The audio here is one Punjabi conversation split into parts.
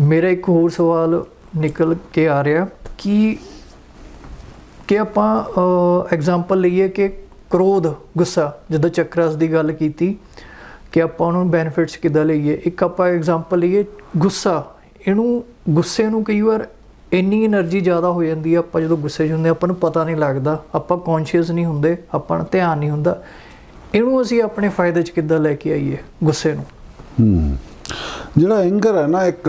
ਮੇਰਾ ਇੱਕ ਹੋਰ ਸਵਾਲ ਨਿਕਲ ਕੇ ਆ ਰਿਹਾ ਕਿ ਕਿ ਆਪਾਂ ਐਗਜ਼ਾਮਪਲ ਲਈਏ ਕਿ ਕ੍ਰੋਧ, ਗੁੱਸਾ, ਜਦੋਂ ਚੱਕਰਸ ਦੀ ਗੱਲ ਕੀਤੀ, ਕਿ ਆਪਾਂ ਉਹਨਾਂ ਨੂੰ ਬੈਨੀਫਿਟਸ ਕਿੱਦਾਂ ਲਈਏ? ਇੱਕ ਆਪਾਂ ਐਗਜ਼ਾਮਪਲ ਲਈਏ, ਗੁੱਸਾ। ਇਹਨੂੰ, ਗੁੱਸੇ ਨੂੰ ਕਈ ਵਾਰ ਇੰਨੀ એનર્ਜੀ ਜ਼ਿਆਦਾ ਹੋ ਜਾਂਦੀ ਹੈ ਆਪਾਂ ਜਦੋਂ ਗੁੱਸੇ 'ਚ ਹੁੰਦੇ ਆਪਾਂ ਨੂੰ ਪਤਾ ਨਹੀਂ ਲੱਗਦਾ। ਆਪਾਂ ਕੌਨਸ਼ੀਅਸ ਨਹੀਂ ਹੁੰਦੇ, ਆਪਾਂ ਨੂੰ ਧਿਆਨ ਨਹੀਂ ਹੁੰਦਾ। ਇਹਨੂੰ ਅਸੀਂ ਆਪਣੇ ਫਾਇਦੇ 'ਚ ਕਿੱਦਾਂ ਲੈ ਕੇ ਆਈਏ, ਗੁੱਸੇ ਨੂੰ? ਹੂੰ। ਜਿਹੜਾ ਐਂਗਰ ਹੈ ਨਾ ਇੱਕ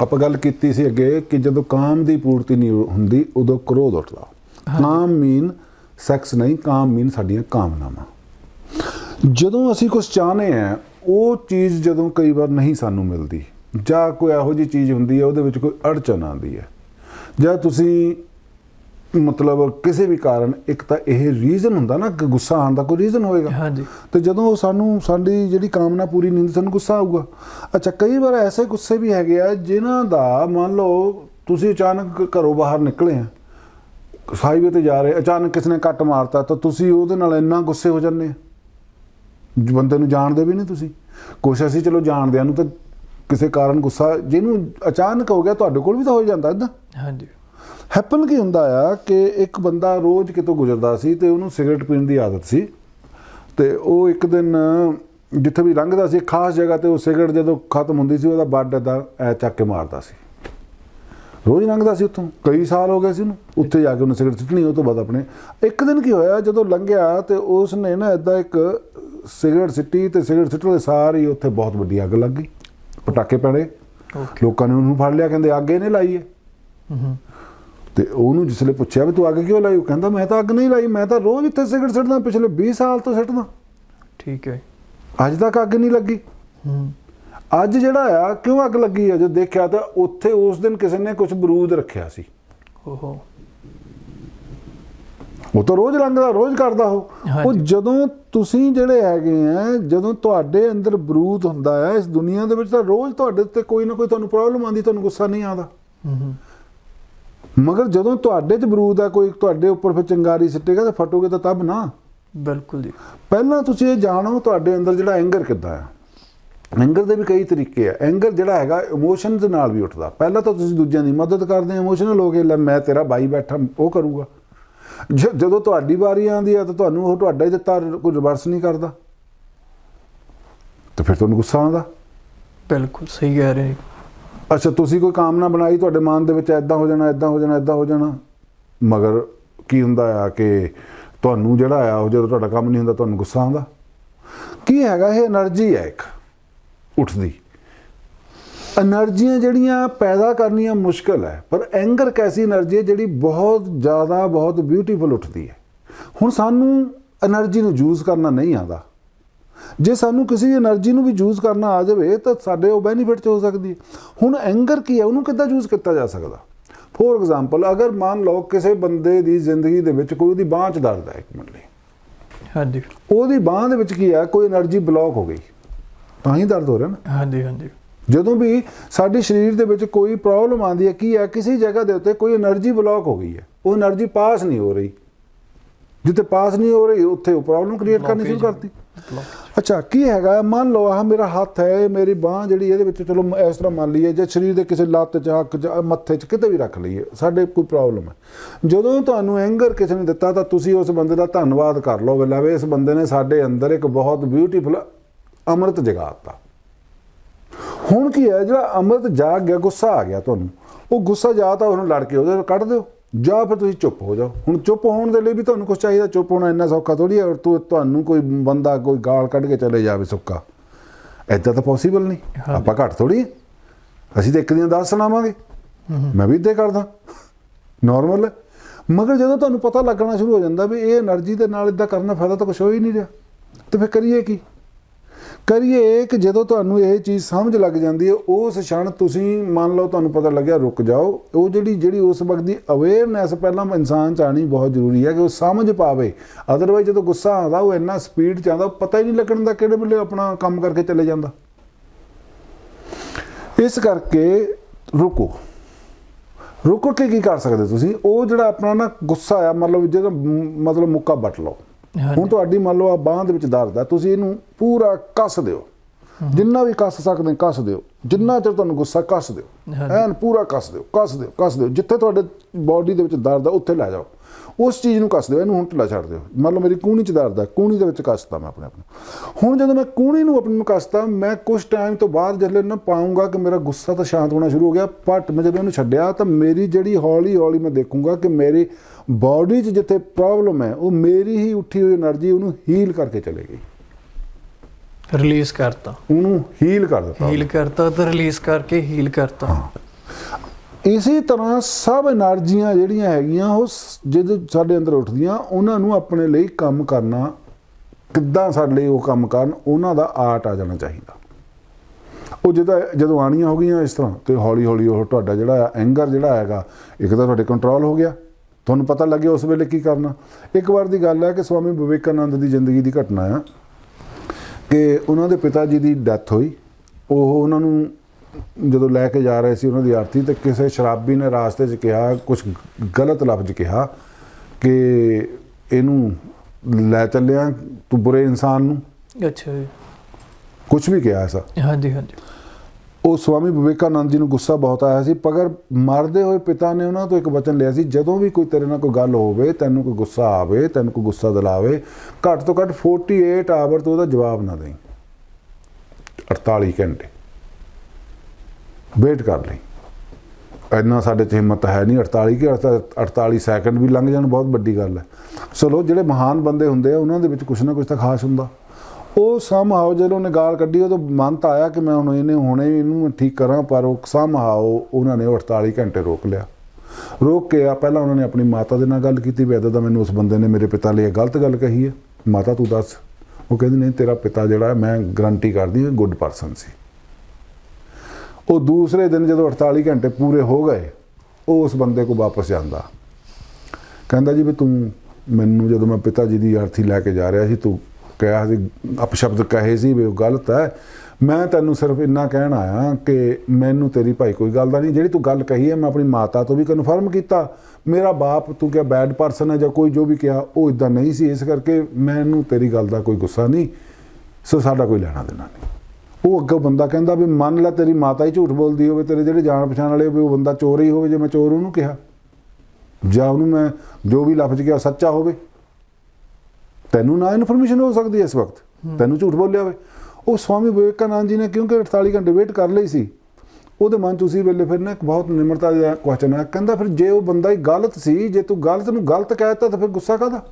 ਆਪਾਂ ਗੱਲ ਕੀਤੀ ਸੀ ਅੱਗੇ ਕਿ ਜਦੋਂ ਕਾਮ ਦੀ ਪੂਰਤੀ ਨਹੀਂ ਹੁੰਦੀ ਉਦੋਂ ਕ੍ਰੋਧ ਉੱਠਦਾ। ਕਾਮ ਮੀਨ ਸੈਕਸ ਨਹੀਂ ਕਾਮ ਮੀਨ ਸਾਡੀਆਂ ਕਾਮਨਾਵਾਂ। ਜਦੋਂ ਅਸੀਂ ਕੁਝ ਚਾਹਨੇ ਆ ਉਹ ਚੀਜ਼ ਜਦੋਂ ਕਈ ਵਾਰ ਨਹੀਂ ਸਾਨੂੰ ਮਿਲਦੀ ਜਾਂ ਕੋਈ ਇਹੋ ਜਿਹੀ ਚੀਜ਼ ਹੁੰਦੀ ਹੈ ਉਹਦੇ ਵਿੱਚ ਕੋਈ ਅੜਚਨ ਆਉਂਦੀ ਹੈ। ਜਾਂ ਤੁਸੀਂ ਮਤਲਬ ਕਿਸੇ ਵੀ ਕਾਰਨ ਇੱਕ ਤਾਂ ਇਹ ਰੀਜ਼ਨ ਹੁੰਦਾ ਨਾ ਕਿ ਗੁੱਸਾ ਆਉਣ ਦਾ ਕੋਈ ਰੀਜ਼ਨ ਹੋਏਗਾ। ਹਾਂਜੀ। ਤੇ ਜਦੋਂ ਸਾਨੂੰ ਸਾਡੀ ਜਿਹੜੀ ਕਾਮਨਾ ਪੂਰੀ ਨਹੀਂ ਹੁੰਦੀ ਸਾਨੂੰ ਗੁੱਸਾ ਆਊਗਾ। ਅੱਛਾ ਕਈ ਵਾਰ ਐਸੇ ਗੁੱਸੇ ਵੀ ਹੈਗੇ ਆ ਜਿਨ੍ਹਾਂ ਦਾ ਮੰਨ ਲਓ ਤੁਸੀਂ ਅਚਾਨਕ ਘਰੋਂ ਬਾਹਰ ਨਿਕਲੇ ਆ ਹਾਈਵੇ ਤੇ ਜਾ ਰਹੇ ਅਚਾਨਕ ਕਿਸੇ ਨੇ ਕੱਟ ਮਾਰਤਾ ਤਾਂ ਤੁਸੀਂ ਉਹਦੇ ਨਾਲ ਇੰਨਾ ਗੁੱਸੇ ਹੋ ਜਾਂਦੇ ਬੰਦੇ ਨੂੰ ਜਾਣਦੇ ਵੀ ਨਹੀਂ ਤੁਸੀਂ। ਕੁਛ ਅਸੀਂ ਚਲੋ ਜਾਣਦੇ ਆ ਨੂੰ ਤਾਂ ਕਿਸੇ ਕਾਰਨ ਗੁੱਸਾ ਜਿਹਨੂੰ ਅਚਾਨਕ ਹੋ ਗਿਆ ਤੁਹਾਡੇ ਕੋਲ ਵੀ ਤਾਂ ਹੋ ਜਾਂਦਾ ਇਦਾਂ ਹਾਂਜੀ। ਹੈਪਨ ਕੀ ਹੁੰਦਾ ਆ ਕਿ ਇੱਕ ਬੰਦਾ ਰੋਜ਼ ਕਿਤੋਂ ਗੁਜ਼ਰਦਾ ਸੀ ਤੇ ਉਹਨੂੰ ਸਿਗਰਟ ਪੀਣ ਦੀ ਆਦਤ ਸੀ ਤੇ ਉਹ ਇੱਕ ਦਿਨ ਜਿੱਥੇ ਵੀ ਲੰਘਦਾ ਸੀ ਖਾਸ ਜਗ੍ਹਾ ਤੇ ਉਹ ਸਿਗਰਟ ਜਦੋਂ ਖਤਮ ਹੁੰਦੀ ਸੀ ਉਹਦਾ ਬੱਡ ਏਦਾਂ ਐ ਚੱਕ ਕੇ ਮਾਰਦਾ ਸੀ। ਰੋਜ਼ ਲੰਘਦਾ ਸੀ ਉੱਥੋਂ ਕਈ ਸਾਲ ਹੋ ਗਏ ਸੀ ਉਹਨੂੰ ਉੱਥੇ ਜਾ ਕੇ ਉਹਨੇ ਸਿਗਰਟ ਸਿੱਟਣੀ ਉਹ ਤੋਂ ਬਾਅਦ ਆਪਣੇ। ਇੱਕ ਦਿਨ ਕੀ ਹੋਇਆ ਜਦੋਂ ਲੰਘਿਆ ਤੇ ਉਸ ਨੇ ਨਾ ਏਦਾਂ ਇੱਕ ਸਿਗਰਟ ਸਿੱਟੀ ਤੇ ਸਿਗਰਟ ਸਿੱਟਣ ਦੇ ਸਾਰੀ ਉੱਥੇ ਬਹੁਤ ਵੱਡੀ ਅੱਗ ਲੱਗ ਗਈ। ਪਟਾਕੇ ਪੈਣੇ ਲੋਕਾਂ ਨੇ ਉਹਨੂੰ ਫੜ ਲਿਆ ਕਹਿੰਦੇ ਅੱਗ ਇਹਨੇ ਲਾਈ ਹੂੰ। ਤੇ ਉਹਨੂੰ ਜਿਸਲੇ ਪੁੱਛਿਆ ਵੀ ਤੂੰ ਅੱਗ ਕਿਉਂ ਲਾਈ? ਉਹ ਕਹਿੰਦਾ ਮੈਂ ਤਾਂ ਅੱਗ ਨਹੀਂ ਲਾਈ ਮੈਂ ਤਾਂ ਰੋਜ਼ ਇੱਥੇ ਸਿਗਰਟ ਸਿੱਟਦਾ ਪਿਛਲੇ 20 ਸਾਲ ਤੋਂ ਸਿੱਟਦਾ। ਠੀਕ ਹੈ। ਅੱਜ ਤੱਕ ਅੱਗ ਨਹੀਂ ਲੱਗੀ। ਹੂੰ। ਅੱਜ ਜਿਹੜਾ ਆ ਕਿਉਂ ਅੱਗ ਲੱਗੀ ਆ? ਜੋ ਦੇਖਿਆ ਤਾਂ ਉੱਥੇ ਉਸ ਦਿਨ ਕਿਸੇ ਨੇ ਕੁਝ ਬਰੂਦ ਰੱਖਿਆ ਸੀ। ਓਹੋ। ਉਹ ਤਾਂ ਰੋਜ਼ ਲੰਘਦਾ ਰੋਜ਼ ਕਰਦਾ ਉਹ। ਉਹ। ਜਦੋਂ ਤੁਸੀਂ ਜਿਹੜੇ ਹੈਗੇ ਆ ਜਦੋਂ ਤੁਹਾਡੇ ਅੰਦਰ ਬਰੂਦ ਹੁੰਦਾ ਹੈ ਇਸ ਦੁਨੀਆ ਦੇ ਵਿੱਚ ਤਾਂ ਰੋਜ਼ ਤੁਹਾਡੇ ਉੱਤੇ ਕੋਈ ਨਾ ਕੋਈ ਤੁਹਾਨੂੰ ਪ੍ਰੋਬਲਮ ਆਉਂਦੀ ਤੁਹਾਨੂੰ ਗੁੱਸਾ ਨਹੀਂ ਆਉਂਦਾ। ਮਗਰ ਜਦੋਂ ਤੁਹਾਡੇ 'ਚ ਬਰੂਦ ਆ ਕੋਈ ਤੁਹਾਡੇ ਉੱਪਰ ਫਿਰ ਚੰਗਾਰੀ ਸਿੱਟੇਗਾ ਤਾਂ ਫਟੋਗੇ ਤਾਂ ਤਬ ਨਾ। ਬਿਲਕੁਲ ਜੀ। ਪਹਿਲਾਂ ਤੁਸੀਂ ਇਹ ਜਾਣੋ ਤੁਹਾਡੇ ਅੰਦਰ ਜਿਹੜਾ ਐਂਗਰ ਕਿੱਦਾਂ ਆ। ਐਂਗਰ ਦੇ ਵੀ ਕਈ ਤਰੀਕੇ ਆ। ਐਂਗਰ ਜਿਹੜਾ ਹੈਗਾ ਇਮੋਸ਼ਨਸ ਨਾਲ ਵੀ ਉੱਠਦਾ। ਪਹਿਲਾਂ ਤਾਂ ਤੁਸੀਂ ਦੂਜਿਆਂ ਦੀ ਮਦਦ ਕਰਦੇ ਹੋ ਇਮੋਸ਼ਨਲ ਹੋ ਕੇ ਲੈ ਮੈਂ ਤੇਰਾ ਬਾਈ ਬੈਠਾ ਉਹ ਕਰੂਗਾ। ਜ- ਜਦੋਂ ਤੁਹਾਡੀ ਵਾਰੀ ਆਉਂਦੀ ਆ ਤਾਂ ਤੁਹਾਨੂੰ ਉਹ ਤੁਹਾਡਾ ਹੀ ਦਿੱਤਾ ਕੋਈ ਰਿਵਰਸ ਨਹੀਂ ਕਰਦਾ। ਤੇ ਫਿਰ ਤੁਹਾਨੂੰ ਗੁੱਸਾ ਆਉਂਦਾ। ਬਿਲਕੁਲ ਸਹੀ ਕਹਿ ਰਹੇ। ਅੱਛਾ, ਤੁਸੀਂ ਕੋਈ ਕਾਮਨਾ ਬਣਾਈ ਤੁਹਾਡੇ ਮਨ ਦੇ ਵਿੱਚ ਐਦਾਂ ਹੋ ਜਾਣਾ ਐਦਾਂ ਹੋ ਜਾਣਾ ਐਦਾਂ ਹੋ ਜਾਣਾ? ਮਗਰ ਕੀ ਹੁੰਦਾ ਆ ਕਿ ਤੁਹਾਨੂੰ ਜਿਹੜਾ ਆ, ਉਹ ਜਦੋਂ ਤੁਹਾਡਾ ਕੰਮ ਨਹੀਂ ਹੁੰਦਾ, ਤੁਹਾਨੂੰ ਗੁੱਸਾ ਆਉਂਦਾ? ਕੀ ਹੈਗਾ ਇਹ એનર્ਜੀ ਹੈ ਇੱਕ ਉੱਠਦੀ? એનર્ਜੀਆਂ ਜਿਹੜੀਆਂ ਪੈਦਾ ਕਰਨੀਆਂ ਮੁਸ਼ਕਲ ਹੈ, ਪਰ ਐਂਗਰ ਕੈਸੀ એનર્ਜੀ ਹੈ ਜਿਹੜੀ ਬਹੁਤ ਜ਼ਿਆਦਾ, ਬਹੁਤ ਬਿਊਟੀਫੁਲ ਉੱਠਦੀ ਹੈ? ਹੁਣ ਸਾਨੂੰ એનર્ਜੀ ਨੂੰ ਯੂਜ਼ ਕਰਨਾ ਨਹੀਂ ਆਉਂਦਾ। ਜੇ ਸਾਨੂੰ ਕਿਸੇ એનર્ਜੀ ਨੂੰ ਵੀ ਯੂਜ਼ ਕਰਨਾ ਆ ਜਾਵੇ ਤਾਂ ਸਾਡੇ ਉਹ ਬੈਨੀਫਿਟ ਚ ਹੋ ਸਕਦੀ ਹੈ। ਹੁਣ ਐਂਗਰ ਕੀ ਹੈ? ਉਹਨੂੰ ਕਿੱਦਾਂ ਯੂਜ਼ ਕੀਤਾ ਜਾ ਸਕਦਾ? ਫੋਰ ਐਗਜ਼ਾਮਪਲ ਅਗਰ ਮੰਨ ਲਓ ਕਿਸੇ ਬੰਦੇ ਦੀ ਜ਼ਿੰਦਗੀ ਦੇ ਵਿੱਚ ਕੋਈ ਉਹਦੀ ਬਾਂਹ ਚ ਦਰਦ ਹੈ ਇੱਕ ਮਿੰਟ ਲਈ। ਹਾਂਜੀ। ਉਹਦੀ ਬਾਹ ਦੇ ਵਿੱਚ ਕੀ ਹੈ? ਕੋਈ એનર્ਜੀ ਬਲੌਕ ਹੋ ਗਈ। ਤਾਂ ਹੀ ਦਰਦ ਹੋ ਰਿਹਾ ਨਾ। ਹਾਂਜੀ ਹਾਂਜੀ। ਜਦੋਂ ਵੀ ਸਾਡੇ ਸਰੀਰ ਦੇ ਵਿੱਚ ਕੋਈ ਪ੍ਰੋਬਲਮ ਆਉਂਦੀ ਹੈ ਕੀ ਹੈ? ਕਿਸੇ ਜਗ੍ਹਾ ਦੇ ਉੱਤੇ ਕੋਈ એનર્ਜੀ ਬਲੌਕ ਹੋ ਗਈ ਹੈ। ਉਹ એનર્ਜੀ ਪਾਸ ਨਹੀਂ ਹੋ ਰਹੀ। ਜਿੱਥੇ ਪਾਸ ਨਹੀਂ ਹੋ ਰਹੀ ਉੱਥੇ ਉਹ ਪ੍ਰੋਬਲਮ ਕ੍ਰੀਏਟ ਕਰਨੀ ਸ਼ੁਰੂ। ਕਰਤੀ। ਅੱਛਾ ਕੀ ਹੈਗਾ? ਮੰਨ ਲਓ ਆਹ ਮੇਰਾ ਹੱਥ ਹੈ ਇਹ ਮੇਰੀ ਬਾਹ ਜਿਹੜੀ ਇਹਦੇ ਵਿੱਚ ਚਲੋ ਇਸ ਤਰ੍ਹਾਂ ਮੰਨ ਲਈਏ ਜੇ ਸਰੀਰ ਦੇ ਕਿਸੇ ਲੱਤ 'ਚ ਹੱਕ 'ਚ ਮੱਥੇ 'ਚ ਕਿਤੇ ਵੀ ਰੱਖ ਲਈਏ ਸਾਡੇ ਕੋਈ ਪ੍ਰੋਬਲਮ ਹੈ। ਜਦੋਂ ਤੁਹਾਨੂੰ ਐਂਗਰ ਕਿਸੇ ਨੇ ਦਿੱਤਾ ਤਾਂ ਤੁਸੀਂ ਉਸ ਬੰਦੇ ਦਾ ਧੰਨਵਾਦ ਕਰ ਲਓ। ਵੀ ਲਵੇ ਇਸ ਬੰਦੇ ਨੇ ਸਾਡੇ ਅੰਦਰ ਇੱਕ ਬਹੁਤ ਬਿਊਟੀਫੁਲ ਅੰਮ੍ਰਿਤ ਜਗਾਤਾ ਹੁਣ ਕੀ ਹੈ? ਜਿਹੜਾ ਅੰਮ੍ਰਿਤ ਜਾਗ ਗਿਆ ਗੁੱਸਾ ਆ ਗਿਆ ਤੁਹਾਨੂੰ। ਉਹ ਗੁੱਸਾ ਜਾਂ ਤਾਂ ਉਹਨੂੰ ਲੜ ਕੇ ਉਹਦੇ ਕੱਢ ਦਿਓ। ਜਾਂ ਫਿਰ ਤੁਸੀਂ ਚੁੱਪ ਹੋ ਜਾਓ। ਹੁਣ ਚੁੱਪ ਹੋਣ ਦੇ ਲਈ ਵੀ ਤੁਹਾਨੂੰ ਕੁਝ ਚਾਹੀਦਾ। ਚੁੱਪ ਹੋਣਾ ਇੰਨਾ ਸੌਖਾ ਥੋੜੀ ਹੈ ਔਰ ਤੁਹਾਨੂੰ ਕੋਈ ਬੰਦਾ ਕੋਈ ਗਾਲ ਕੱਢ ਕੇ ਚਲੇ ਜਾਵੇ ਸੁੱਕਾ। ਐਦਾਂ ਤਾਂ ਪੋਸੀਬਲ ਨਹੀਂ। ਆਪਾਂ ਘੱਟ ਥੋੜੀ ਅਸੀਂ ਤਾਂ ਇੱਕ ਦਿਨ ਦੱਸ ਸੁਣਾਵਾਂਗੇ। ਮੈਂ ਵੀ ਇਦਾਂ ਕਰਦਾ। ਨਾਰਮਲ ਮਗਰ ਜਦੋਂ ਤੁਹਾਨੂੰ ਪਤਾ ਲੱਗਣਾ ਸ਼ੁਰੂ ਹੋ ਜਾਂਦਾ ਵੀ ਇਹ એનર્ਜੀ ਦੇ ਨਾਲ ਇਦਾਂ ਕਰਨ ਦਾ ਫਾਇਦਾ ਤਾਂ ਕੁਝ ਹੋ ਹੀ ਨਹੀਂ ਰਿਹਾ। ਤੇ ਫਿਰ ਕਰੀਏ ਕੀ? ਕਰੀਏ ਕਿ ਜਦੋਂ ਤੁਹਾਨੂੰ ਇਹ ਚੀਜ਼ ਸਮਝ ਲੱਗ ਜਾਂਦੀ ਹੈ, ਉਸ ਛਣ ਤੁਸੀਂ ਮੰਨ ਲਓ ਤੁਹਾਨੂੰ ਪਤਾ ਲੱਗਿਆ ਰੁਕ ਜਾਓ। ਉਹ ਜਿਹੜੀ ਜਿਹੜੀ ਉਸ ਵਕਤ ਦੀ ਅਵੇਅਰਨੈਸ ਪਹਿਲਾਂ ਇਨਸਾਨ ਚ ਆਣੀ ਬਹੁਤ ਜ਼ਰੂਰੀ ਹੈ ਕਿ ਉਹ ਸਮਝ ਪਾਵੇ। ਅਦਰਵਾਈਜ਼ ਜਦੋਂ ਗੁੱਸਾ ਆਉਂਦਾ, ਉਹ ਇੰਨਾ ਸਪੀਡ ਚ ਆਉਂਦਾ ਪਤਾ ਹੀ ਨਹੀਂ ਲੱਗਣ ਦਾ ਕਿਹੜੇ ਵੇਲੇ ਆਪਣਾ ਕੰਮ ਕਰਕੇ ਚਲੇ ਜਾਂਦਾ। ਇਸ ਕਰਕੇ ਰੁਕੋ। ਰੁਕ ਕੇ ਕੀ ਕਰ ਸਕਦੇ ਤੁਸੀਂ? ਉਹ ਜਿਹੜਾ ਆਪਣਾ ਨਾ ਗੁੱਸਾ ਆ, ਮਤਲਬ ਜਦੋਂ, ਮਤਲਬ ਮੁੱਕਾ ਬਟ ਲਓ। ਹੁਣ ਤੁਹਾਡੀ ਮੰਨ ਲਓ ਆ ਬਾਂਹ ਦੇ ਵਿੱਚ ਦਰਦ ਆ ਤੁਸੀਂ ਇਹਨੂੰ ਪੂਰਾ ਕੱਸ ਦਿਓ। ਜਿੰਨਾ ਵੀ ਕੱਸ ਸਕਦੇ ਕੱਸ ਦਿਓ। ਜਿੰਨਾ ਚਿਰ ਤੁਹਾਨੂੰ ਗੁੱਸਾ ਕੱਸ ਦਿਓ। ਐਨ ਪੂਰਾ ਕੱਸ ਦਿਓ ਕੱਸ ਦਿਓ ਕੱਸ ਦਿਓ। ਜਿੱਥੇ ਤੁਹਾਡੇ ਬਾਡੀ ਦੇ ਵਿੱਚ ਦਰਦ ਆ ਉੱਥੇ ਲੈ ਜਾਓ। ਉਸ ਚੀਜ਼ ਨੂੰ ਕੱਸ ਦਿਓ ਇਹਨੂੰ ਹੁਣ ਢਿੱਲਾ ਛੱਡ ਦਿਓ। ਮੰਨ ਲਓ ਮੇਰੀ ਕੂਹਣੀ ਚ ਦਰਦ ਆ ਕੂਹਣੀ ਦੇ ਵਿੱਚ ਕੱਸਤਾ ਮੈਂ ਆਪਣੇ ਆਪ ਨੂੰ ਹੁਣ ਜਦੋਂ ਮੈਂ ਕੂਹਣੀ ਨੂੰ ਆਪਣੀ ਨੂੰ ਕੱਸਤਾ ਮੈਂ ਕੁਝ ਟਾਈਮ ਤੋਂ ਬਾਅਦ ਜਦੋਂ ਨਾ ਪਾਉਂਗਾ ਕਿ ਮੇਰਾ ਗੁੱਸਾ ਤਾਂ ਸ਼ਾਂਤ ਹੋਣਾ ਸ਼ੁਰੂ ਹੋ ਗਿਆ ਬਟ ਮੈਂ ਜਦੋਂ ਇਹਨੂੰ ਛੱਡਿਆ ਤਾਂ ਮੇਰੀ ਜਿਹੜੀ ਹੌਲੀ ਹੌਲੀ ਮੈਂ ਦੇਖੂੰਗਾ ਕਿ ਮੇਰੀ ਬਾਡੀ 'ਚ ਜਿੱਥੇ ਪ੍ਰੋਬਲਮ ਹੈ ਉਹ ਮੇਰੀ ਹੀ ਉੱਠੀ ਹੋਈ એનર્ਜੀ ਉਹਨੂੰ ਹੀਲ ਕਰਕੇ ਚਲੇਗੀ ਰਿਲੀਜ਼ ਕਰਤਾ। ਉਹਨੂੰ ਹੀਲ ਕਰ ਦਿੱਤਾ ਹੀਲ ਕਰਤਾ ਤਾਂ ਰਿਲੀਜ਼ ਕਰਕੇ ਹੀਲ ਕਰਤਾ। ਇਸੇ ਤਰ੍ਹਾਂ ਸਭ એનર્ਜੀਆਂ ਜਿਹੜੀਆਂ ਹੈਗੀਆਂ ਉਹ ਜਦ ਸਾਡੇ ਅੰਦਰ ਉੱਠਦੀਆਂ ਉਹਨਾਂ ਨੂੰ ਆਪਣੇ ਲਈ ਕੰਮ ਕਰਨਾ ਕਿੱਦਾਂ ਸਾਡੇ ਲਈ ਉਹ ਕੰਮ ਕਰਨ ਉਹਨਾਂ ਦਾ ਆਰਟ ਆ ਜਾਣਾ ਚਾਹੀਦਾ। ਉਹ ਜਦੋਂ ਜਦੋਂ ਆਣੀਆਂ ਹੋ ਗਈਆਂ ਇਸ ਤਰ੍ਹਾਂ ਤੇ ਹੌਲੀ ਹੌਲੀ ਉਹ ਤੁਹਾਡਾ ਜਿਹੜਾ ਐਂਗਰ ਜਿਹੜਾ ਹੈਗਾ ਇੱਕ ਤਾਂ ਤੁਹਾਡੇ ਕੰਟਰੋਲ ਹੋ ਗਿਆ। ਤੁਹਾਨੂੰ ਪਤਾ ਲੱਗਿਆ ਉਸ ਵੇਲੇ ਕੀ ਕਰਨਾ। ਇੱਕ ਵਾਰ ਦੀ ਗੱਲ ਹੈ ਕਿ ਸਵਾਮੀ ਵਿਵੇਕਾਨੰਦ ਦੀ ਜ਼ਿੰਦਗੀ ਦੀ ਘਟਨਾ ਆ ਕਿ ਉਹਨਾਂ ਦੇ ਪਿਤਾ ਜੀ ਦੀ ਡੈਥ ਹੋਈ। ਉਹ ਉਹਨਾਂ ਨੂੰ ਜਦੋਂ ਲੈ ਕੇ ਜਾ ਰਹੇ ਸੀ ਉਹਨਾਂ ਦੀ ਆਰਤੀ ਤੇ ਕਿਸੇ ਸ਼ਰਾਬੀ ਨੇ ਰਾਸਤੇ 'ਚ ਕਿਹਾ ਕੁਝ ਗਲਤ ਲਫ਼ਜ਼ ਕਿਹਾ ਕਿ ਇਹਨੂੰ ਲੈ ਚੱਲਿਆ ਤੂੰ ਬੁਰੇ ਇਨਸਾਨ ਨੂੰ। ਅੱਛਾ ਜੀ। ਕੁਝ ਵੀ ਕਿਹਾ ਐਸਾ। ਹਾਂਜੀ ਹਾਂਜੀ। ਉਹ ਸਵਾਮੀ ਵਿਵੇਕਾਨੰਦ ਜੀ ਨੂੰ ਗੁੱਸਾ ਬਹੁਤ ਆਇਆ ਸੀ, ਪਗਰ ਮਰਦੇ ਹੋਏ ਪਿਤਾ ਨੇ ਉਹਨਾਂ ਤੋਂ ਇੱਕ ਵਚਨ ਲਿਆ ਸੀ, ਜਦੋਂ ਵੀ ਕੋਈ ਤੇਰੇ ਨਾਲ ਕੋਈ ਗੱਲ ਹੋਵੇ, ਤੈਨੂੰ ਕੋਈ ਗੁੱਸਾ ਆਵੇ, ਤੈਨੂੰ ਕੋਈ ਗੁੱਸਾ ਦਿਲਾਵੇ, ਘੱਟ ਤੋਂ ਘੱਟ 48 ਆਵਰ ਤੋਂ ਉਹਦਾ ਜਵਾਬ ਨਾ ਦੇਈਂ। 48 ਘੰਟੇ। ਵੇਟ ਕਰ ਲਈ। ਇੰਨਾ ਸਾਡੇ ਚ ਹਿੰਮਤ ਹੈ ਨਹੀਂ 48 ਕਿ 48 ਸੈਕਿੰਡ ਵੀ ਲੰਘ ਜਾਣ, ਬਹੁਤ ਵੱਡੀ ਗੱਲ ਹੈ। ਚਲੋ, ਜਿਹੜੇ ਮਹਾਨ ਬੰਦੇ ਹੁੰਦੇ ਆ, ਉਹਨਾਂ ਦੇ ਵਿੱਚ ਕੁਝ ਨਾ ਕੁਝ ਤਾਂ ਖਾਸ ਹੁੰਦਾ। ਉਹ ਸਮ ਸਮਹਾਓ ਜਦੋਂ ਉਹਨੇ ਗਾਲ ਕੱਢੀ, ਉਦੋਂ ਮਨ ਤਾਂ ਆਇਆ ਕਿ ਮੈਂ ਹੁਣ ਇਹਨੇ ਹੁਣੇ ਇਹਨੂੰ ਠੀਕ ਕਰਾਂ, ਪਰ ਉਹ ਸਮ ਸਮਹਾਓ ਉਹਨਾਂ ਨੇ ਉਹ 48 ਘੰਟੇ ਰੋਕ ਲਿਆ। ਰੋਕ ਕੇ ਆ, ਪਹਿਲਾਂ ਉਹਨਾਂ ਨੇ ਆਪਣੀ ਮਾਤਾ ਦੇ ਨਾਲ ਗੱਲ ਕੀਤੀ ਵੀ ਇੱਦਾਂ ਦਾ ਮੈਨੂੰ ਉਸ ਬੰਦੇ ਨੇ ਮੇਰੇ ਪਿਤਾ ਲਈ ਇਹ ਗਲਤ ਗੱਲ ਕਹੀ ਹੈ। ਮਾਤਾ ਤੂੰ ਦੱਸ। ਉਹ ਕਹਿੰਦੀ, ਨਹੀਂ, ਤੇਰਾ ਪਿਤਾ ਜਿਹੜਾ, ਮੈਂ ਗਰੰਟੀ ਕਰਦੀ ਹਾਂ ਗੁੱਡ ਪਰਸਨ ਸੀ। ਉਹ ਦੂਸਰੇ ਦਿਨ ਜਦੋਂ 48 ਘੰਟੇ ਪੂਰੇ ਹੋ ਗਏ, ਉਹ ਉਸ ਬੰਦੇ ਕੋ ਵਾਪਸ ਜਾਂਦਾ। ਕਹਿੰਦਾ ਜੀ ਵੀ ਤੂੰ ਮੈਨੂੰ ਜਦੋਂ ਮੈਂ ਪਿਤਾ ਜੀ ਦੀ ਅਰਥੀ ਲੈ ਕੇ ਜਾ ਰਿਹਾ ਸੀ, ਤੂੰ ਕਿਹਾ ਸੀ, ਅਪਸ਼ਬਦ ਕਹੇ ਸੀ ਵੀ ਉਹ ਗਲਤ ਹੈ। ਮੈਂ ਤੈਨੂੰ ਸਿਰਫ ਇੰਨਾ ਕਹਿਣ ਆਇਆ ਕਿ ਮੈਨੂੰ ਤੇਰੀ ਭਾਈ ਕੋਈ ਗੱਲ ਦਾ ਨਹੀਂ। ਜਿਹੜੀ ਤੂੰ ਗੱਲ ਕਹੀ ਹੈ, ਮੈਂ ਆਪਣੀ ਮਾਤਾ ਤੋਂ ਵੀ ਕਨਫਰਮ ਕੀਤਾ। ਮੇਰਾ ਬਾਪ ਤੂੰ ਕਿਹਾ ਬੈਡ ਪਰਸਨ ਹੈ ਜਾਂ ਕੋਈ ਜੋ ਵੀ ਕਿਹਾ, ਉਹ ਇਦਾਂ ਨਹੀਂ ਸੀ। ਇਸ ਕਰਕੇ ਮੈਨੂੰ ਤੇਰੀ ਗੱਲ ਦਾ ਕੋਈ ਗੁੱਸਾ ਨਹੀਂ। ਸੋ ਸਾਡਾ ਕੋਈ ਲੈਣਾ ਦੇਣਾ ਨਹੀਂ। ਉਹ ਅੱਗੇ ਬੰਦਾ ਕਹਿੰਦਾ ਵੀ ਮੰਨ ਲੈ ਤੇਰੀ ਮਾਤਾ ਹੀ ਝੂਠ ਬੋਲਦੀ ਹੋਵੇ, ਤੇਰੇ ਜਿਹੜੇ ਜਾਣ ਪਛਾਣ ਵਾਲੇ ਵੀ ਉਹ ਬੰਦਾ ਚੋਰ ਹੀ ਹੋਵੇ ਜੇ ਮੈਂ ਚੋਰ ਉਹਨੂੰ ਕਿਹਾ। ਜਾਂ ਉਹਨੂੰ ਮੈਂ ਜੋ ਵੀ ਲਫ਼ਜ਼ ਕਿਹਾ ਸੱਚਾ ਹੋਵੇ। ਤੈਨੂੰ ਨਾ ਇਨਫੋਰਮੇਸ਼ਨ ਹੋ ਸਕਦੀ ਇਸ ਵਕਤ। ਤੈਨੂੰ ਝੂਠ ਬੋਲਿਆ ਹੋਵੇ ਉਹ ਸਵਾਮੀ ਵਿਵੇਕਾਨੰਦ ਜੀ ਨੇ ਕਿਉਂਕਿ 48 ਘੰਟੇ ਵੇਟ ਕਰ ਲਈ ਸੀ। ਉਹਦੇ ਮਨ ਚ ਉਸੇ ਵੇਲੇ ਫਿਰ ਨਾ ਇੱਕ ਬਹੁਤ ਨਿਮਰਤਾ ਦਾ ਕੁਐਸਚਨ ਹੈ ਕਹਿੰਦਾ ਫਿਰ ਜੇ ਉਹ ਬੰਦਾ ਹੀ ਗਲਤ ਸੀ ਜੇ ਤੂੰ ਗਲਤ ਨੂੰ ਗਲਤ ਕਹਿਤਾ ਤਾਂ ਫਿਰ ਗੁੱਸਾ ਕਾਹਦਾ?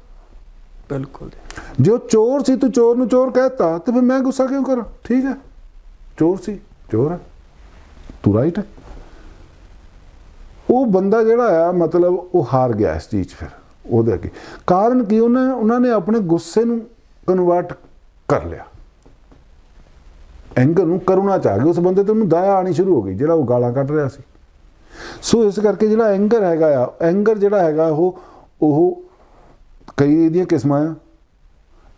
ਬਿਲਕੁਲ ਜੀ। ਉਹ ਚੋਰ ਸੀ ਤੂੰ ਚੋਰ ਨੂੰ ਚੋਰ ਕਹਿਤਾ ਤੇ ਫਿਰ ਮੈਂ ਗੁੱਸਾ ਕਿਉਂ ਕਰਾਂ? ਠੀਕ ਹੈ। ਚੋਰ ਸੀ ਚੋਰ ਹੈ। ਤੂੰ ਰਾਈਟ ਹੈ। ਉਹ ਬੰਦਾ ਜਿਹੜਾ ਆ ਮਤਲਬ ਉਹ ਹਾਰ ਗਿਆ ਇਸ ਚੀਜ਼ ਫਿਰ। ਉਹਦੇ ਅੱਗੇ। ਕਾਰਨ ਕੀ? ਉਹਨਾਂ ਉਹਨਾਂ ਨੇ ਆਪਣੇ ਗੁੱਸੇ ਨੂੰ ਕਨਵਰਟ ਕਰ ਲਿਆ। ਐਂਗਰ ਨੂੰ ਕਰੁਣਾ ਚ ਗਈ ਉਸ ਬੰਦੇ ਤੇ ਉਹਨੂੰ ਦਇਆ ਆਣੀ ਸ਼ੁਰੂ ਹੋ ਗਈ ਜਿਹੜਾ ਉਹ ਗਾਲਾਂ ਕੱਢ ਰਿਹਾ ਸੀ। ਸੋ ਇਸ ਕਰਕੇ ਜਿਹੜਾ ਐਂਗਰ ਹੈਗਾ ਆ ਐਂਗਰ ਜਿਹੜਾ ਹੈਗਾ ਉਹ ਉਹ ਕਈ ਇਹਦੀਆਂ ਕਿਸਮਾਂ ਆ।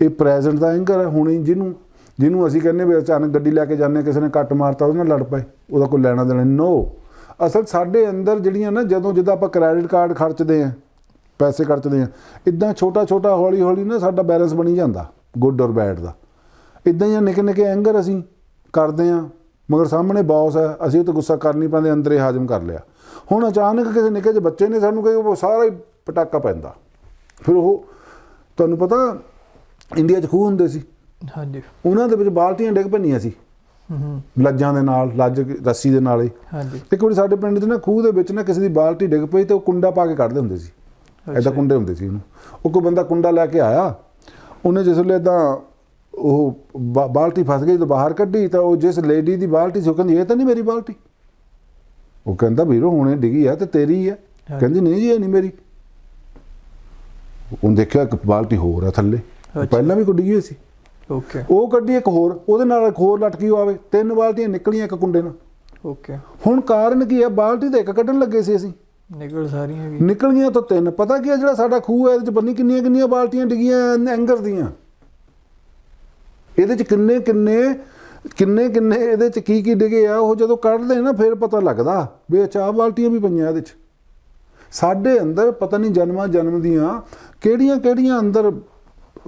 ਇਹ ਪ੍ਰੈਜ਼ੈਂਟ ਦਾ ਐਂਗਰ ਹੈ ਹੁਣੇ ਜਿਹਨੂੰ ਜਿਹਨੂੰ ਅਸੀਂ ਕਹਿੰਦੇ ਵੀ ਅਚਾਨਕ ਗੱਡੀ ਲੈ ਕੇ ਜਾਂਦੇ ਹਾਂ, ਕਿਸੇ ਨੇ ਕੱਟ ਮਾਰਤਾ ਉਹਦੇ ਨਾਲ ਲੜ ਪਏ। ਉਹਦਾ ਕੋਈ ਲੈਣਾ ਦੇਣਾ ਨੋ ਅਸਲ ਸਾਡੇ ਅੰਦਰ ਜਿਹੜੀਆਂ ਨਾ ਜਦੋਂ ਜਦੋਂ ਆਪਾਂ ਕ੍ਰੈਡਿਟ ਕਾਰਡ ਖਰਚਦੇ ਆ ਪੈਸੇ ਖਰਚਦੇ ਆ। ਇਦਾਂ ਛੋਟਾ ਛੋਟਾ ਹੌਲੀ ਹੌਲੀ ਨਾ ਸਾਡਾ ਬੈਲੈਂਸ ਬਣੀ ਜਾਂਦਾ ਗੁੱਡ ਔਰ ਬੈਡ ਦਾ। ਇਦਾਂ ਹੀ ਨਿੱਕੇ ਨਿੱਕੇ ਐਂਗਰ ਅਸੀਂ ਕਰਦੇ ਆ ਮਗਰ ਸਾਹਮਣੇ ਬੌਸ ਹੈ ਅਸੀਂ ਉਹ ਤੇ ਗੁੱਸਾ ਕਰ ਨਹੀਂ ਪਾਉਂਦੇ ਅੰਦਰੇ ਹਾਜ਼ਮ ਕਰ ਲਿਆ। ਹੁਣ ਅਚਾਨਕ ਕਿਸੇ ਨਿੱਕੇ ਜਿਹੇ ਬੱਚੇ ਨੇ ਸਾਨੂੰ ਕਹੇ ਉਹ ਸਾਰਾ ਹੀ ਪਟਾਕਾ ਪੈਂਦਾ। ਫਿਰ ਉਹ ਤੁਹਾਨੂੰ ਪਤਾ ਇੰਡੀਆ 'ਚ ਖੂਹ ਹੁੰਦੇ ਸੀ? ਹਾਂਜੀ। ਉਹਨਾਂ ਦੇ ਵਿੱਚ ਬਾਲਟੀਆਂ ਡਿੱਗ ਪੈਂਦੀਆਂ ਸੀ। ਹੂੰ ਲੱਜਾਂ ਦੇ ਨਾਲ ਲੱਜ ਰੱਸੀ ਦੇ ਨਾਲ ਹੀ। ਹਾਂਜੀ। ਇੱਕ ਵਾਰੀ ਸਾਡੇ ਪਿੰਡ 'ਚ ਨਾ ਖੂਹ ਦੇ ਵਿੱਚ ਨਾ ਕਿਸੇ ਦੀ ਬਾਲਟੀ ਡਿੱਗ ਪਈ ਤੇ ਉਹ ਕੁੰਡਾ ਪਾ ਕੇ ਕੱਢਦੇ ਹੁੰਦੇ ਸੀ। ਐਦਾਂ ਕੁੰਡੇ ਹੁੰਦੇ ਸੀ ਉਹਨੂੰ ਉਹ ਕੋਈ ਬੰਦਾ ਕੁੰਡਾ ਲੈ ਕੇ ਆਇਆ ਉਹਨੇ ਜਿਸ ਵੇਲੇ ਇਦਾਂ ਉਹ ਬਾਲਟੀ ਫਸ ਗਈ ਤਾਂ ਬਾਹਰ ਕੱਢੀ ਤਾਂ ਉਹ ਜਿਸ ਲੇਡੀ ਦੀ ਬਾਲਟੀ ਸੀ ਉਹ ਕਹਿੰਦੀ ਇਹ ਤਾਂ ਨਹੀਂ ਮੇਰੀ ਬਾਲਟੀ। ਉਹ ਕਹਿੰਦਾ ਵੀਰੋ ਹੁਣੇ ਡਿੱਗੀ ਆ ਤੇ ਤੇਰੀ ਆ। ਕਹਿੰਦੀ ਨਹੀਂ ਜੀ ਇਹ ਨਹੀਂ ਮੇਰੀ। ਉਹਨੇ ਦੇਖਿਆ ਇੱਕ ਬਾਲਟੀ ਹੋਰ ਆ ਥੱਲੇ। ਪਹਿਲਾਂ ਵੀ ਕੋਈ ਡਿੱਗੀ ਹੋਈ ਸੀ। ਓਕੇ। ਉਹ ਕੱਢੀ ਇੱਕ ਹੋਰ ਉਹਦੇ ਨਾਲ ਇੱਕ ਹੋਰ ਲਟਕੀ ਆਵੇ। ਤਿੰਨ ਬਾਲਟੀਆਂ ਨਿਕਲੀਆਂ ਇੱਕ ਕੁੰਡੇ ਨਾਲ। ਓਕੇ। ਹੁਣ ਕਾਰਨ ਕੀ ਹੈ ਬਾਲਟੀ ਤਾਂ ਇੱਕ ਕੱਢਣ ਲੱਗੇ ਸੀ ਅਸੀਂ। ਨਿਕਲ ਸਾਰੀਆਂ ਹੈਗੀ ਨਿਕਲ ਗਈਆਂ ਤਾਂ ਤਿੰਨ। ਪਤਾ ਕੀ ਹੈ ਜਿਹੜਾ ਸਾਡਾ ਖੂਹ ਹੈ ਇਹਦੇ ਚ ਬੰਨੀ ਕਿੰਨੀਆਂ ਕਿੰਨੀਆਂ ਬਾਲਟੀਆਂ ਡਿੱਗੀਆਂ ਐਂਗਰ ਦੀਆਂ। ਇਹਦੇ ਚ ਕਿੰਨੇ ਕਿੰਨੇ ਕਿੰਨੇ ਕਿੰਨੇ ਇਹਦੇ ਚ ਕੀ ਕੀ ਡਿੱਗੇ ਆ, ਉਹ ਜਦੋਂ ਕੱਢਦੇ ਨਾ, ਫਿਰ ਪਤਾ ਲੱਗਦਾ। ਵੀ ਅੱਛਾ ਆਹ ਬਾਲਟੀਆਂ ਵੀ ਪਈਆਂ ਇਹਦੇ ਚ। ਸਾਡੇ ਅੰਦਰ, ਪਤਾ ਨਹੀਂ ਜਨਮਾਂ ਜਨਮ ਦੀਆਂ, ਕਿਹੜੀਆਂ ਕਿਹੜੀਆਂ ਅੰਦਰ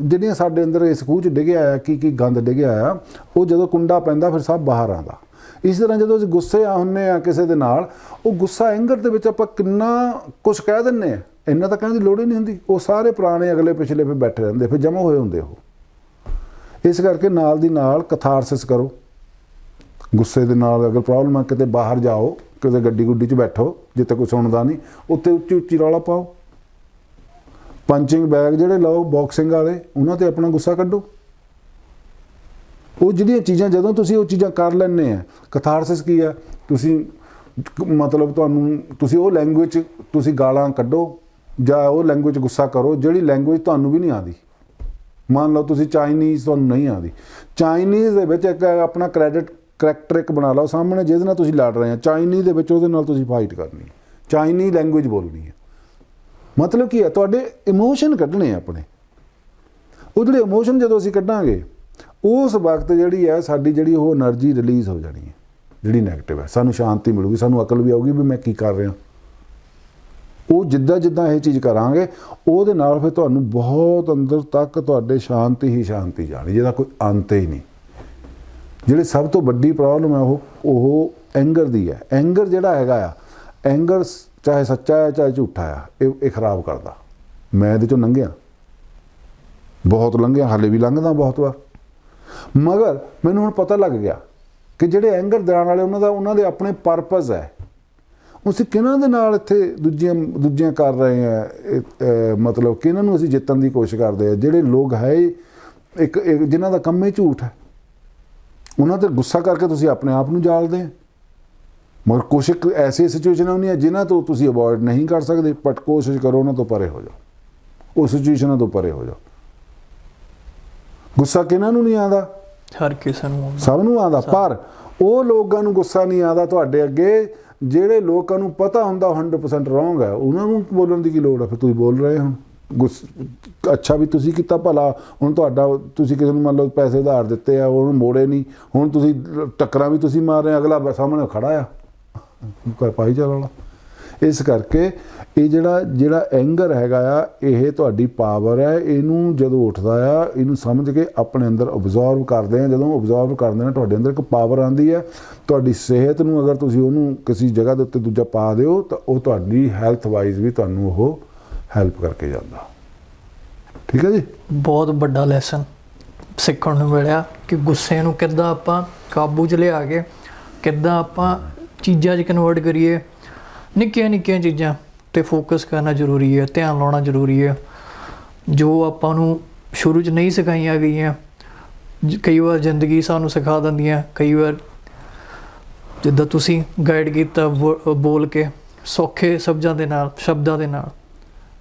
ਜਿਹੜੀਆਂ ਸਾਡੇ ਅੰਦਰ ਇਸ ਖੂਹ 'ਚ ਡਿੱਗਿਆ ਆ, ਕੀ ਕੀ ਗੰਦ ਡਿੱਗਿਆ ਆ, ਉਹ ਜਦੋਂ ਕੁੰਡਾ ਪੈਂਦਾ, ਫਿਰ ਸਭ ਬਾਹਰ ਆਉਂਦਾ। ਇਸ ਤਰ੍ਹਾਂ ਜਦੋਂ ਅਸੀਂ ਗੁੱਸੇ ਆ ਹੁੰਨੇ ਆ ਕਿਸੇ ਦੇ ਨਾਲ, ਉਹ ਗੁੱਸਾ ਐਂਗਰ ਦੇ ਵਿੱਚ ਆਪਾਂ ਕਿੰਨਾ ਕੁਝ ਕਹਿ ਦਿੰਨੇ ਆ। ਇੰਨਾ ਤਾਂ ਕਹਿਣ ਦੀ ਲੋੜ ਹੀ ਨਹੀਂ ਹੁੰਦੀ। ਉਹ ਸਾਰੇ ਪੁਰਾਣੇ ਅਗਲੇ ਪਿਛਲੇ ਫਿਰ ਬੈਠੇ ਰਹਿੰਦੇ, ਫਿਰ ਜਮ੍ਹਾਂ ਹੋਏ ਹੁੰਦੇ ਉਹ। ਇਸ ਕਰਕੇ ਨਾਲ ਦੀ ਨਾਲ ਕਥਾਰਸਿਸ ਕਰੋ। ਗੁੱਸੇ ਦੇ ਨਾਲ ਅਗਰ ਪ੍ਰੋਬਲਮ ਆ, ਕਿਤੇ ਬਾਹਰ ਜਾਓ, ਕਿਤੇ ਗੱਡੀ ਗੁੱਡੀ 'ਚ ਬੈਠੋ, ਜਿੱਥੇ ਕੋਈ ਸੁਣਦਾ ਨਹੀਂ ਉੱਤੇ ਉੱਚੀ ਉੱਚੀ ਰੌਲਾ ਪਾਓ। ਪੰਚਿੰਗ ਬੈਗ ਜਿਹੜੇ ਲਓ ਬਾਕਸਿੰਗ ਵਾਲੇ, ਉਹਨਾਂ ਤੇ ਆਪਣਾ ਗੁੱਸਾ ਕੱਢੋ। ਉਹ ਜਿਹੜੀਆਂ ਚੀਜ਼ਾਂ ਜਦੋਂ ਤੁਸੀਂ ਉਹ ਚੀਜ਼ਾਂ ਕਰ ਲੈਂਦੇ ਆ ਕਥਾਰਸਿਸ ਕੀ ਆ? ਤੁਸੀਂ ਮਤਲਬ ਤੁਹਾਨੂੰ, ਤੁਸੀਂ ਉਹ ਲੈਂਗੁਏਜ ਤੁਸੀਂ ਗਾਲਾਂ ਕੱਢੋ ਜਾਂ ਉਹ ਲੈਂਗੁਏਜ ਗੁੱਸਾ ਕਰੋ, ਜਿਹੜੀ ਲੈਂਗੁਏਜ ਤੁਹਾਨੂੰ ਵੀ ਨਹੀਂ ਆਉਂਦੀ। ਮੰਨ ਲਓ ਤੁਸੀਂ ਚਾਈਨੀਜ਼ ਤੁਹਾਨੂੰ ਨਹੀਂ ਆਉਂਦੀ। ਚਾਈਨੀਜ਼ ਦੇ ਵਿੱਚ ਇੱਕ ਆਪਣਾ ਕ੍ਰੈਡਿਟ ਕਰੈਕਟਰ ਇੱਕ ਬਣਾ ਲਓ ਸਾਹਮਣੇ, ਜਿਹਦੇ ਨਾਲ ਤੁਸੀਂ ਲੜ ਰਹੇ ਆ। ਚਾਈਨੀਜ਼ ਦੇ ਵਿੱਚ ਉਹਦੇ ਨਾਲ ਤੁਸੀਂ ਫਾਈਟ ਕਰਨੀ ਹੈ ਚਾਈਨੀ ਲੈਂਗੁਏਜ ਬੋਲਣੀ ਹੈ ਮਤਲਬ ਕੀ ਹੈ ਤੁਹਾਡੇ ਇਮੋਸ਼ਨ ਕੱਢਣੇ ਆਪਣੇ। ਉਹ ਜਿਹੜੇ ਇਮੋਸ਼ਨ ਜਦੋਂ ਅਸੀਂ ਕੱਢਾਂਗੇ ਉਸ ਵਕਤ ਜਿਹੜੀ ਹੈ, ਸਾਡੀ ਜਿਹੜੀ ਉਹ એનર્ਜੀ ਰਿਲੀਜ਼ ਹੋ ਜਾਣੀ ਹੈ, ਜਿਹੜੀ ਨੈਗੇਟਿਵ ਹੈ। ਸਾਨੂੰ ਸ਼ਾਂਤੀ ਮਿਲੂਗੀ, ਸਾਨੂੰ ਅਕਲ ਵੀ ਆਊਗੀ ਵੀ ਮੈਂ ਕੀ ਕਰ ਰਿਹਾ। ਉਹ ਜਿੱਦਾਂ ਜਿੱਦਾਂ ਇਹ ਚੀਜ਼ ਕਰਾਂਗੇ, ਉਹਦੇ ਨਾਲ ਫਿਰ ਤੁਹਾਨੂੰ ਬਹੁਤ ਅੰਦਰ ਤੱਕ ਤੁਹਾਡੇ ਸ਼ਾਂਤੀ ਹੀ ਸ਼ਾਂਤੀ ਜਾਣੀ, ਜਿਹਦਾ ਕੋਈ ਅੰਤ ਹੀ ਨਹੀਂ। ਜਿਹੜੀ ਸਭ ਤੋਂ ਵੱਡੀ ਪ੍ਰੋਬਲਮ ਹੈ ਉਹ ਉਹ ਐਂਗਰ ਦੀ ਹੈ। ਐਂਗਰ ਜਿਹੜਾ ਹੈਗਾ ਆ ਐਂਗਰ ਚਾਹੇ ਸੱਚਾ ਹੈ, ਚਾਹੇ ਝੂਠਾ ਆ ਇਹ ਇਹ ਖਰਾਬ ਕਰਦਾ। ਮੈਂ ਇਹਦੇ ਚੋਂ ਲੰਘਿਆ। ਬਹੁਤ ਲੰਘਿਆ, ਹਾਲੇ ਵੀ ਲੰਘਦਾ ਬਹੁਤ ਵਾਰ। ਮਗਰ ਮੈਨੂੰ ਹੁਣ ਪਤਾ ਲੱਗ ਗਿਆ ਕਿ ਜਿਹੜੇ ਐਂਗਰ ਦੇਣ ਵਾਲੇ ਉਹਨਾਂ ਦਾ ਉਹਨਾਂ ਦੇ ਆਪਣੇ ਪਰਪਸ ਹੈ। ਅਸੀਂ ਕਿਹਨਾਂ ਦੇ ਨਾਲ ਇੱਥੇ ਦੂਜੀਆਂ ਦੂਜੀਆਂ ਕਰ ਰਹੇ ਆ ਇਹ, ਅਹ, ਮਤਲਬ ਕਿਹਨਾਂ ਨੂੰ ਅਸੀਂ ਜਿੱਤਣ ਦੀ ਕੋਸ਼ਿਸ਼ ਕਰਦੇ ਆ ਜਿਹੜੇ ਲੋਕ ਹੈ ਇੱਕ ਇੱਕ ਜਿਨ੍ਹਾਂ ਦਾ ਕੰਮ ਹੀ ਝੂਠ ਹੈ। ਉਹਨਾਂ ਤੇ ਗੁੱਸਾ ਕਰਕੇ ਤੁਸੀਂ ਆਪਣੇ ਆਪ ਨੂੰ ਜਾਲਦੇ ਆ ਮਗਰ ਕੁਛ ਇੱਕ ਐਸੀ ਸਿਚੁਏਸ਼ਨਾਂ ਹੁੰਦੀਆਂ ਜਿਨ੍ਹਾਂ ਤੋਂ ਤੁਸੀਂ ਅਵੋਇਡ ਨਹੀਂ ਕਰ ਸਕਦੇ ਬਟ ਕੋਸ਼ਿਸ਼ ਕਰੋ ਉਹਨਾਂ ਤੋਂ ਪਰੇ ਹੋ ਜਾਓ। ਉਸ ਸਿਚੁਏਸ਼ਨਾਂ ਤੋਂ ਪਰੇ ਹੋ ਜਾਓ। ਗੁੱਸਾ ਕਿਹਨਾਂ ਨੂੰ ਨਹੀਂ ਆਉਂਦਾ? ਹਰ ਕਿਸੇ ਨੂੰ ਆਉਂਦਾ। ਸਭ ਨੂੰ ਆਉਂਦਾ। ਪਰ ਉਹ ਲੋਕਾਂ ਨੂੰ ਗੁੱਸਾ ਨਹੀਂ ਆਉਂਦਾ ਤੁਹਾਡੇ ਅੱਗੇ। ਜਿਹੜੇ ਲੋਕਾਂ ਨੂੰ ਪਤਾ ਹੁੰਦਾ ਉਹ 100% ਰੋਂਗ ਹੈ ਉਹਨਾਂ ਨੂੰ ਬੋਲਣ ਦੀ ਕੀ ਲੋੜ ਹੈ? ਫਿਰ ਤੁਸੀਂ ਬੋਲ ਰਹੇ ਹੋ। ਗੁੱਸ ਅੱਛਾ ਵੀ ਤੁਸੀਂ ਕੀਤਾ ਭਲਾ। ਹੁਣ ਤੁਹਾਡਾ ਤੁਸੀਂ ਕਿਸੇ ਨੂੰ ਮੰਨ ਲਓ ਪੈਸੇ ਉਧਾਰ ਦਿੱਤੇ ਆ ਉਹਨੂੰ ਮੋੜੇ ਨਹੀਂ। ਹੁਣ ਤੁਸੀਂ ਟੱਕਰਾਂ ਵੀ ਤੁਸੀਂ ਮਾਰ ਰਹੇ ਅਗਲਾ ਸਾਹਮਣੇ ਖੜਾ ਆ। ਕੋਈ ਪਾਈ ਚੱਲ ਵਾਲਾ। ਇਸ ਕਰਕੇ ਇਹ ਜਿਹੜਾ ਜਿਹੜਾ ਐਂਗਰ ਹੈਗਾ ਆ, ਇਹ ਤੁਹਾਡੀ ਪਾਵਰ ਹੈ, ਇਹਨੂੰ ਜਦੋਂ ਉੱਠਦਾ ਆ, ਇਹਨੂੰ ਸਮਝ ਕੇ ਆਪਣੇ ਅੰਦਰ ਅਬਜ਼ਰਵ ਕਰਦੇ ਆ। ਜਦੋਂ ਅਬਜ਼ਰਵ ਕਰਦੇ ਨੇ, ਤੁਹਾਡੇ ਅੰਦਰ ਇੱਕ ਪਾਵਰ ਆਂਦੀ ਹੈ ਤੁਹਾਡੀ ਸਿਹਤ ਨੂੰ ਅਗਰ ਤੁਸੀਂ ਉਹਨੂੰ ਕਿਸੇ ਜਗ੍ਹਾ ਦੇ ਉੱਤੇ ਦੂਜਾ ਪਾ ਦਿਓ, ਤਾਂ ਉਹ ਤੁਹਾਡੀ ਹੈਲਥ ਵਾਈਜ਼ ਵੀ ਤੁਹਾਨੂੰ ਉਹ ਹੈਲਪ ਕਰਕੇ ਜਾਂਦਾ। ਠੀਕ ਹੈ ਜੀ? ਬਹੁਤ ਵੱਡਾ ਲੈਸਨ ਸਿੱਖਣ ਨੂੰ ਮਿਲਿਆ ਕਿ ਗੁੱਸੇ ਨੂੰ ਕਿੱਦਾਂ ਆਪਾਂ ਕਾਬੂ 'ਚ ਲਿਆ ਕੇ, ਕਿੱਦਾਂ ਆਪਾਂ ਚੀਜ਼ਾਂ 'ਚ ਕਨਵਰਟ ਕਰੀਏ। ਨਿੱਕੀਆਂ ਨਿੱਕੀਆਂ ਚੀਜ਼ਾਂ ਤੇ ਫੋਕਸ ਕਰਨਾ ਜ਼ਰੂਰੀ ਹੈ ਧਿਆਨ ਲਾਉਣਾ ਜ਼ਰੂਰੀ ਹੈ। ਜੋ ਆਪਾਂ ਨੂੰ ਸ਼ੁਰੂ 'ਚ ਨਹੀਂ ਸਿਖਾਈਆਂ ਗਈਆਂ ਕਈ ਵਾਰ ਜ਼ਿੰਦਗੀ ਸਾਨੂੰ ਸਿਖਾ ਦਿੰਦੀਆਂ ਕਈ ਵਾਰ ਜਿੱਦਾਂ ਤੁਸੀਂ ਗਾਈਡ ਕੀਤਾ ਬੋਲ ਕੇ ਸੌਖੇ ਸ਼ਬਦਾਂ ਦੇ ਨਾਲ ਸ਼ਬਦਾਂ ਦੇ ਨਾਲ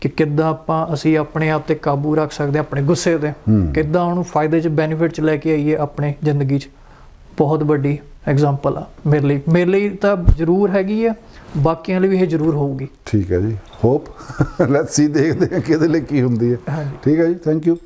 ਕਿ ਕਿੱਦਾਂ ਆਪਾਂ ਅਸੀਂ ਆਪਣੇ ਆਪ ਤੇ ਕਾਬੂ ਰੱਖ ਸਕਦੇ ਹਾਂ ਆਪਣੇ ਗੁੱਸੇ ਤੇ। ਹੂੰ। ਕਿੱਦਾਂ ਉਹਨੂੰ ਫਾਇਦੇ 'ਚ ਬੈਨੀਫਿਟ 'ਚ ਲੈ ਕੇ ਆਈਏ ਆਪਣੇ ਜ਼ਿੰਦਗੀ 'ਚ। ਬਹੁਤ ਵੱਡੀ ਐਗਜ਼ਾਮਪਲ ਆ। ਮੇਰੇ ਲਈ ਮੇਰੇ ਲਈ ਤਾਂ ਜ਼ਰੂਰ ਹੈਗੀ ਆ। ਬਾਕੀਆਂ ਲਈ ਵੀ ਇਹ ਜ਼ਰੂਰ ਹੋਊਗੀ। ਠੀਕ ਹੈ ਜੀ। ਹੋਪ ਲੈਟਸ ਸੀ ਦੇਖਦੇ ਹਾਂ ਕਿਹਦੇ ਲਈ ਕੀ ਹੁੰਦੀ ਹੈ। ਠੀਕ ਹੈ ਜੀ। Thank you